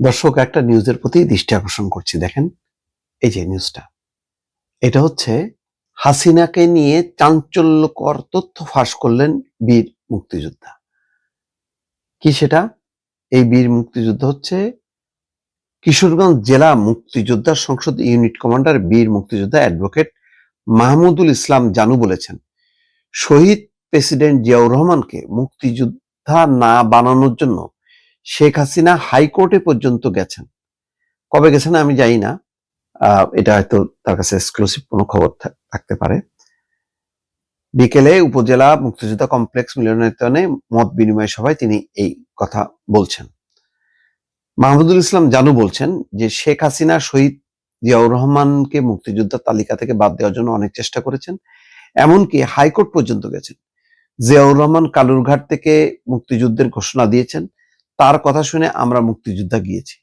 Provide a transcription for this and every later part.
দর্শক, একটা নিউজের প্রতি দৃষ্টি আকর্ষণ করছি। দেখেন, এই যে নিউজটা। এটা হচ্ছে হাসিনাকে নিয়ে চাঞ্চল্যকর তথ্য ফাঁস করলেন বীর মুক্তিযোদ্ধা। কি সেটা? এই বীর মুক্তিযোদ্ধা হচ্ছে কিশোরগঞ্জ জেলা মুক্তিযোদ্ধা সংসদ ইউনিট কমান্ডার বীর মুক্তিযোদ্ধা অ্যাডভোকেট মাহমুদুল ইসলাম জানু বলেছেন, শহীদ প্রেসিডেন্ট জিয়াউর রহমানকে মুক্তিযোদ্ধা না বানানোর জন্য শেখ হাসিনা হাইকোর্টে পর্যন্ত গেছেন। কবে গেছেন আমি জানি না। এটা হয়তো তার কাছে এক্সক্লুসিভ কোনো খবর থাকতে পারে। বিকেলে উপজেলা মুক্তিযোদ্ধা কমপ্লেক্স মিলনায়তনে মত বিনিময় সভায় তিনি এই কথা বলছেন। মাহমুদুল ইসলাম জানু বলছেন যে শেখ হাসিনা শহীদ জিয়াউর রহমানকে মুক্তিযোদ্ধার তালিকা থেকে বাদ দেওয়ার জন্য অনেক চেষ্টা করেছেন, এমনকি হাইকোর্ট পর্যন্ত গেছেন। জিয়াউর রহমান কালুরঘাট থেকে মুক্তিযুদ্ধের ঘোষণা দিয়েছেন। তার কথা শুনে আমরা মুক্তিযোদ্ধা গিয়েছি।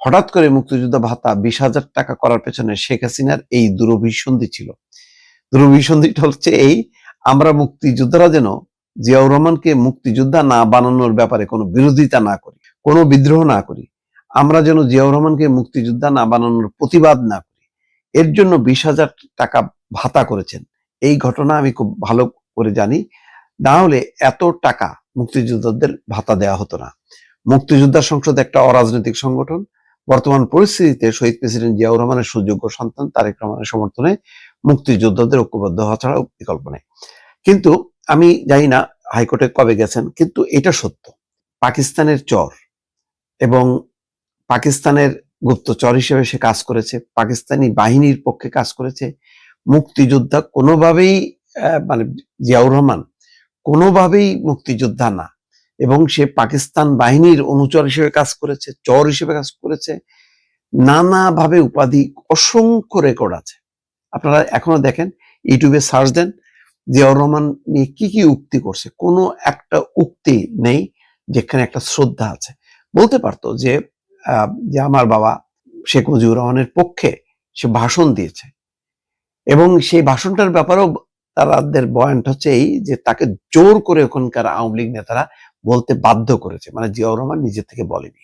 হঠাৎ করে মুক্তিযোদ্ধা ভাতা বিশ হাজার টাকা করার পেছনে শেখ হাসিনার এই দুরভিসন্ধি ছিল। দুরভিসন্ধিটা হচ্ছে এই, আমরা মুক্তিযোদ্ধারা যেন জিয়াউর রহমানকে মুক্তিযোদ্ধা না বানানোর ব্যাপারে কোনো বিরোধিতা না করি, কোনো বিদ্রোহ না করি, আমরা যেন জিয়াউর রহমানকে মুক্তিযোদ্ধা না বানানোর প্রতিবাদ না করি। এর জন্য বিশ হাজার টাকা ভাতা করেছেন। এই ঘটনা আমি খুব ভালো করে জানি। না হলে এত টাকা মুক্তিযোদ্ধাদের ভাতা দেওয়া হতো না। মুক্তিযোদ্ধা সংসদ একটা অরাজনৈতিক সংগঠন। বর্তমান পরিস্থিতিতে শহীদ প্রেসিডেন্ট জিয়াউর রহমানের সুযোগ্য সন্তান তারেক রহমানের সমর্থনে মুক্তিযোদ্ধাদের ঐক্যবদ্ধ হওয়া ছাড়া বিকল্প নেই। কিন্তু আমি জানি না হাইকোর্টে কবে গেছেন, কিন্তু এটা সত্য। পাকিস্তানের চর এবং পাকিস্তানের গুপ্তচর হিসেবে সে কাজ করেছে, পাকিস্তানি বাহিনীর পক্ষে কাজ করেছে। মুক্তিযোদ্ধা কোনোভাবেই মানে জিয়াউর রহমান কোনোভাবেই মুক্তিযোদ্ধা না। এবং সে পাকিস্তান বাহিনীর অনুচর হিসেবে কাজ করেছে, চর হিসেবে কাজ করেছে, নানাভাবে উপাধি, অসংখ্য রেকর্ড আছে। আপনারা এখনও দেখেন ইউটিউবে সার্চ দেন, জিয়াউর রহমান নিয়ে কি কি উক্তি করছে। কোনো একটা উক্তি নেই যেখানে একটা শ্রদ্ধা আছে। বলতে পারতো যে যে আমার বাবা শেখ মুজিবুর রহমানের পক্ষে সে ভাষণ দিয়েছে। এবং সেই ভাষণটার ব্যাপারেও তাদের বয়ানটা হচ্ছে এই যে, তাকে জোর করে ওখানকার আওয়ামী লীগ নেতারা বলতে বাধ্য করেছে। মানে জিয়াউর রহমান নিজে থেকে বলেনি।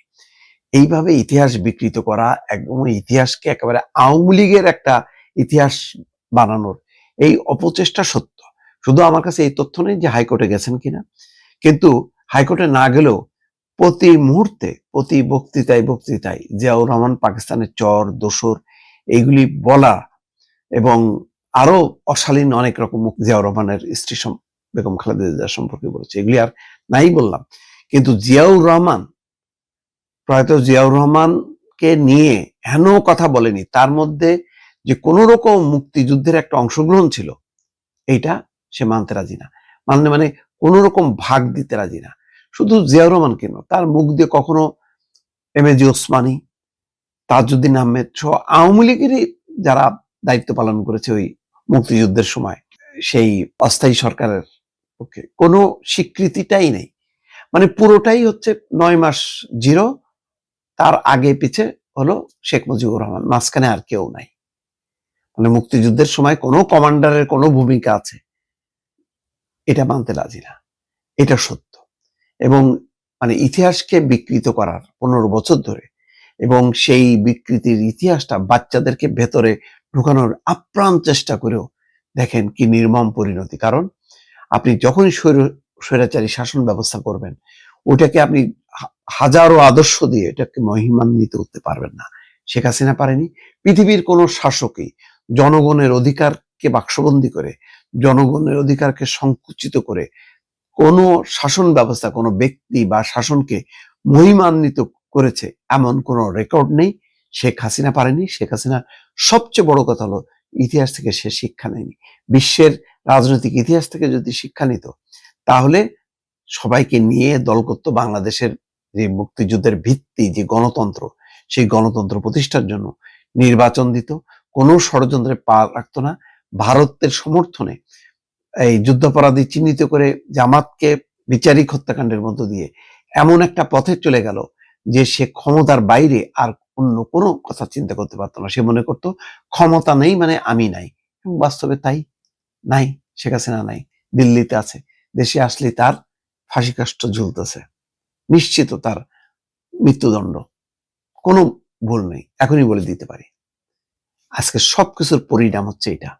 এইভাবে ইতিহাস বিকৃত করা, একদম ইতিহাসকে একেবারে আওয়ামী লীগের একটা ইতিহাস বানানোর এই অপচেষ্টা সত্য। শুধু আমার কাছে এই তথ্য নেই যে হাইকোর্টে গেছেন কিনা। কিন্তু হাইকোর্টে না গেলেও প্রতি মুহূর্তে, প্রতি বক্তৃতায় বক্তৃতায় জিয়াউর রহমান, পাকিস্তানের চর, দোসর, এইগুলি বলা এবং আরও অশালীন অনেক রকম জিয়াউর রহমানের স্ত্রী বেগম খালেদা জিয়া সম্পর্কে বলেছে। এগুলি আর নাই বললাম। কিন্তু জিয়াউর রহমান, প্রয়াত জিয়াউর রহমানকে নিয়ে হেন কথা বলেনি। তার মধ্যে যে কোন রকম মুক্তিযুদ্ধের একটা অংশগ্রহণ ছিল, এইটা সে মানতে রাজি না। মানে মানে কোন রকম ভাগ দিতে রাজি না। শুধু জিয়াউর রহমান কেন তার মুখ দিয়ে কখনো M A G Osmani, Tajuddin Ahmed সহ আওয়ামী লীগেরই যারা দায়িত্ব পালন করেছে ওই মুক্তিযুদ্ধের সময়, সেই অস্থায়ী সরকারের পক্ষে কোনো স্বীকৃতিটাই নেই। মানে পুরোটাই হচ্ছে নয় মাস জিরো, তার আগে পিছে হলো শেখ মুজিবুর রহমান, মাঝখানে আর কেউ নাই। মানে মুক্তিযুদ্ধের সময় কোনো কমান্ডারের কোনো ভূমিকা আছে। এটা মানতে রাজি না। এটা সত্য। এবং মানে ইতিহাসকে বিকৃত করার পনেরো বছর ধরে এবং সেই বিকৃতির ইতিহাসটা বাচ্চাদেরকে ভেতরে ঢুকানোর আপ্রাণ চেষ্টা করেও দেখেন কি নির্মম পরিণতি। কারণ আপনি যখনই স্বৈর- স্বৈরাচারী শাসন ব্যবস্থা করবেন, ওটাকে আপনি হাজারো আদর্শ দিয়ে এটাকে মহিমান্বিত করতে পারবেন না। শেখ হাসিনা পারেনি। পৃথিবীর কোন শাসকই জনগণের অধিকারকে বাক্সবন্দি করে, জনগণের অধিকারকে সংকুচিত করে কোন শাসন ব্যবস্থা, কোনো ব্যক্তি বা শাসনকে মহিমান্বিত করেছে এমন কোন রেকর্ড নেই। শেখ হাসিনা পারেনি। শেখ হাসিনা সবচেয়ে বড় কথা হলো, ইতিহাস থেকে সে শিক্ষা নেয়নি। বিশ্বের রাজনৈতিক ইতিহাস থেকে যদি শিক্ষা নিত, তাহলে সবাইকে নিয়ে দল করতো বাংলাদেশের যে মুক্তিযুদ্ধের ভিত্তি, যে গণতন্ত্র, সেই গণতন্ত্র প্রতিষ্ঠার জন্য নির্বাচন দিত। কোনো ষড়যন্ত্রে পা রাখতো না। ভারতের সমর্থনে এই যুদ্ধাপরাধী চিহ্নিত করে জামাতকে বিচারিক হত্যাকাণ্ডের মধ্য দিয়ে এমন একটা পথে চলে গেল যে সে ক্ষমতার বাইরে আর অন্য কোনো কথা চিন্তা করতে পারতো না। সে মনে করতো, ক্ষমতা নেই মানে আমি নাই। বাস্তবে তাই নাই, শেখ হাসিনা নাই, দিল্লিতে আছে। দেশে আসলে তার ফাঁসি কাষ্ট ঝুলতেছে। নিশ্চিত তার মৃত্যুদণ্ড। কোনো ভুল নেই, এখনই বলে দিতে পারি। আজকে সবকিছুর পরিণাম হচ্ছে এটা,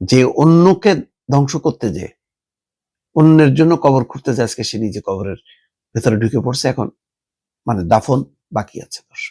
যে অন্যকে ধ্বংস করতে যে, অন্যের জন্য কবর খুঁড়তে যে আজকে সে নিজে কবরের ভেতরে ঢুকে পড়ছে। এখন মানে দাফন বাকি আছে দর্শক।